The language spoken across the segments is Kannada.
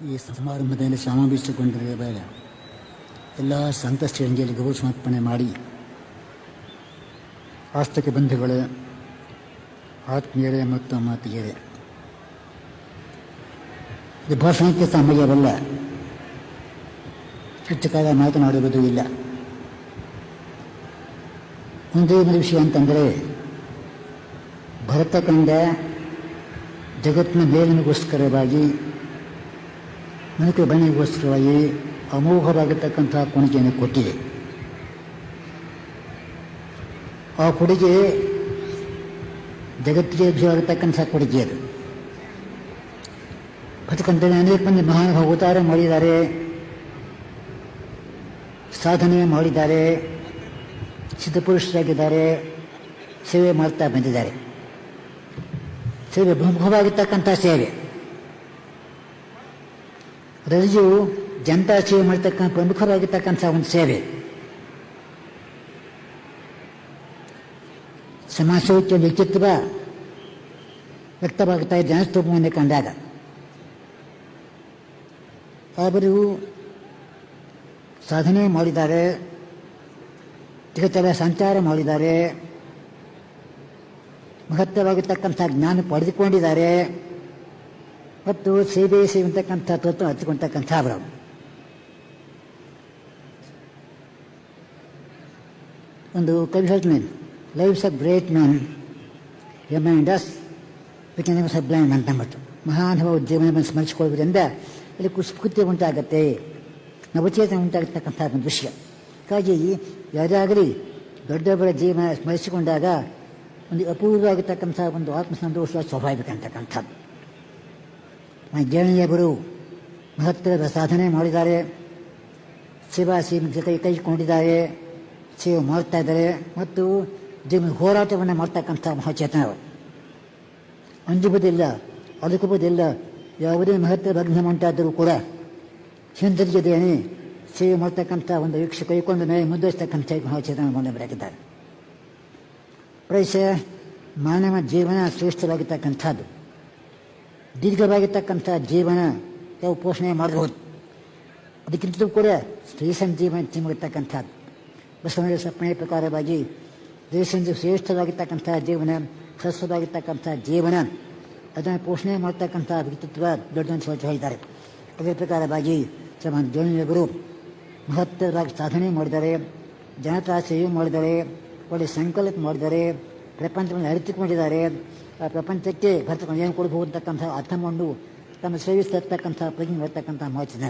ಸಮಾರಂಭದಲ್ಲಿ ಸಮಾವೇಶಗೊಂಡಿರುವ ಬೇರೆ ಎಲ್ಲ ಸಂತ ಶ್ರೇಣಿಯಲ್ಲಿ ಗೌರವ ಸಮರ್ಪಣೆ ಮಾಡಿ ಆಸ್ತಿಕ ಬಂಧುಗಳ, ಆತ್ಮೀಯರೇ ಮತ್ತು ಮಾತಿಗೆರೆ. ಇದು ಭಾಷಣಕ್ಕೆ ಸಮಯವಲ್ಲ ಹೆಚ್ಚು ಕಾಲ ಮಾತನಾಡುವುದು ಇಲ್ಲ. ಒಂದೇ ಒಂದು ವಿಷಯ ಅಂತಂದರೆ ಭರತಖಂಡ ಜಗತ್ತಿನ ಮೇಲಿನಗೋಸ್ಕರವಾಗಿ ಮನುಷ್ಯ ಬಣಿಗೋಸ್ಕರವಾಗಿ ಅಮೋಘವಾಗಿರ್ತಕ್ಕಂಥ ಕೊಡುಗೆಯನ್ನು ಕೊಟ್ಟಿದೆ. ಆ ಕೊಡುಗೆ ಜಗತ್ತಿಗೆ ಲಭ್ಯವಾಗಿರ್ತಕ್ಕಂಥ ಕೊಡುಗೆ ಅದು. ಬದುಕಂತಲೇ ಅನೇಕ ಮಂದಿ ಮಹಾನ್ ಅವತಾರ ಮಾಡಿದ್ದಾರೆ, ಸಾಧನೆ ಮಾಡಿದ್ದಾರೆ, ಸಿದ್ಧಪುರುಷರಾಗಿದ್ದಾರೆ, ಸೇವೆ ಮಾಡ್ತಾ ಬಂದಿದ್ದಾರೆ. ಸೇವೆ ಪ್ರಮುಖವಾಗಿರ್ತಕ್ಕಂಥ ಸೇವೆ. ರಜು ಜನತಾ ಸೇವೆ ಮಾಡ್ತಕ್ಕಂಥ ಪ್ರಮುಖರಾಗಿರ್ತಕ್ಕಂಥ ಒಂದು ಸೇವೆ. ಸಮಾಜಕ್ಕೆ ವ್ಯಕ್ತಿತ್ವ ವ್ಯಕ್ತವಾಗುತ್ತಾ ಇದೆ ಜನಸ್ತೂಪವನ್ನು ಕಂಡಾಗ. ಅವರು ಸಾಧನೆ ಮಾಡಿದ್ದಾರೆ, ಜಗತ್ತೆಲ್ಲ ಸಂಚಾರ ಮಾಡಿದ್ದಾರೆ, ಮಹತ್ವವಾಗಿರ್ತಕ್ಕಂಥ ಜ್ಞಾನ ಪಡೆದುಕೊಂಡಿದ್ದಾರೆ. ಮತ್ತು ಸಿ ಅಂತಕ್ಕಂಥ ತತ್ವ ಹಚ್ಚಿಕೊಂಡಕ್ಕಂಥ ಅವರು ಒಂದು ಕವಿ ಹೇಳ್ತೀನಿ life's of great man remind us we can sublime ಅಂತ ಅಂದ್ಬಿಟ್ಟು ಮಹಾನುಭಾವ ಜೀವನವನ್ನು ಸ್ಮರಿಸಿಕೊಳ್ಳುವುದರಿಂದ ಇಲ್ಲಿ ಕುಸ್ಕೃತ್ಯ ಉಂಟಾಗತ್ತೆ, ನವಚೇತನ ಉಂಟಾಗತಕ್ಕಂಥ ಒಂದು ವಿಷಯ. ಹಾಗಾಗಿ ಯಾರಾಗಲಿ ದೊಡ್ಡವರ ಜೀವನ ಸ್ಮರಿಸಿಕೊಂಡಾಗ ಒಂದು ಅಪೂರ್ವವಾಗಿರ್ತಕ್ಕಂಥ ಒಂದು ಆತ್ಮಸಂತೋಷ, ಸ್ವಾಭಾವಿಕ ಅಂತಕ್ಕಂಥದ್ದು. ಜೈನಿಯವರು ಮಹತ್ವದ ಸಾಧನೆ ಮಾಡಿದ್ದಾರೆ. ಶಿವ ಶಿವ ಜೊತೆ ಕೈಕೊಂಡಿದ್ದಾರೆ ಶಿವ ಮಾಡ್ತಾ ಇದ್ದಾರೆ. ಮತ್ತು ಜೀವನ ಹೋರಾಟವನ್ನು ಮಾಡ್ತಕ್ಕಂಥ ಮಹಾಚೇತನವರು ಅಂಜುಬುದಿಲ್ಲ, ಅದುಕುಬುದಿಲ್ಲ, ಯಾವುದೇ ಮಹತ್ವ ಲಗ್ನ ಉಂಟಾದರೂ ಕೂಡ ಹಿಂದಿರುಗದೇನೆ ಸೇವೆ ಮಾಡ್ತಕ್ಕಂಥ ಒಂದು ವೀಕ್ಷ ಕೈಕೊಂಡು ಮೇಲೆ ಮುಂದುವರಿಸ್ತಕ್ಕಂಥ ಮಹಾಚೇತನ ಬರೆದಿದ್ದಾರೆ ಪ್ರೈಸ ಮಾನವ ಜೀವನ ಶ್ರೇಷ್ಠವಾಗಿರ್ತಕ್ಕಂಥದ್ದು. ದೀರ್ಘವಾಗಿರ್ತಕ್ಕಂಥ ಜೀವನ ಯಾವ ಪೋಷಣೆ ಮಾಡಬಹುದು ಅದಕ್ಕಿಂತಲೂ ಕೂಡ ಸ್ತ್ರೀ ಸಂಜೀವನ ತಿಮ್ಮಿರ್ತಕ್ಕಂಥದ್ದು ಬಸವನ ಸಪ್ಪನೆಯ ಪ್ರಕಾರವಾಗಿ ಸ್ತ್ರೀ ಸಂಜೀವ ಶ್ರೇಷ್ಠವಾಗಿರ್ತಕ್ಕಂಥ ಜೀವನ ಸ್ವಸ್ಥವಾಗಿರ್ತಕ್ಕಂಥ ಜೀವನ, ಅದನ್ನು ಪೋಷಣೆ ಮಾಡ್ತಕ್ಕಂಥ ವ್ಯಕ್ತಿತ್ವ ದೊಡ್ಡ ಹೇಳಿದ್ದಾರೆ. ಅದೇ ಪ್ರಕಾರವಾಗಿ ಶ್ರಮ ಜೋನಿಯವರು ಮಹತ್ತರವಾಗಿ ಸಾಧನೆ ಮಾಡಿದ್ದಾರೆ ಜನತಾ ಸೇವೆ ಮಾಡಿದ್ದಾರೆ, ಒಳ್ಳೆ ಸಂಕಲ್ಪ ಮಾಡಿದ್ದಾರೆ, ಪ್ರಪಂಚವನ್ನು ಅರಿತುಕೊಂಡಿದ್ದಾರೆ. ಪ್ರಪಂಚಕ್ಕೆ ಭರತಕೊಂಡು ಏನು ಕೊಡಬಹುದು ಅಂತಕ್ಕಂಥ ಅರ್ಥ ಮಾಡು ತಮ್ಮ ಸೇವಿಸ್ತಿರ್ತಕ್ಕಂಥ ಪ್ರಜ್ಞೆ ಬರ್ತಕ್ಕಂಥ ಮೋಚನೆ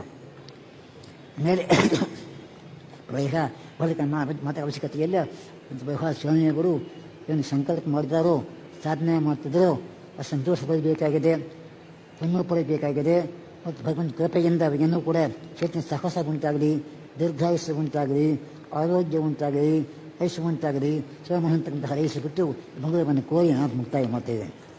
ಮೇಲೆ ಈಗ ಬದುಕ ಮಾತ ಅವಶ್ಯಕತೆ ಇಲ್ಲ ಬೈಹ ಸ್ವಾಮಿಯವರು ಏನು ಸಂಕಲ್ಪ ಮಾಡಿದಾರೋ ಸಾಧನೆ ಮಾಡ್ತಿದ್ರು ಆ ಸಂತೋಷ ಪಡಬೇಕಾಗಿದೆ ಹೆಮ್ಮೆ ಪಡಬೇಕಾಗಿದೆ. ಮತ್ತು ಭಗವಂತ ಕೃಪೆಯಿಂದ ಅವರಿಗೆನ್ನೂ ಕೂಡ ಚೇತನ ಸಾಹಸ ಉಂಟಾಗಲಿ, ದೀರ್ಘಾಯುಷ್ಯ ಉಂಟಾಗಲಿ, ಆರೋಗ್ಯ ಉಂಟಾಗಲಿ ಐಶ್ವ ಉಂಟಾಗಲಿ ಹೈಸು ಬಿಟ್ಟು ಮಂಗಳವನ್ನು ಕೋರಿ ನಾನು ಮುಕ್ತಾಯ ಮಾಡ್ತಿದ್ದೇನೆ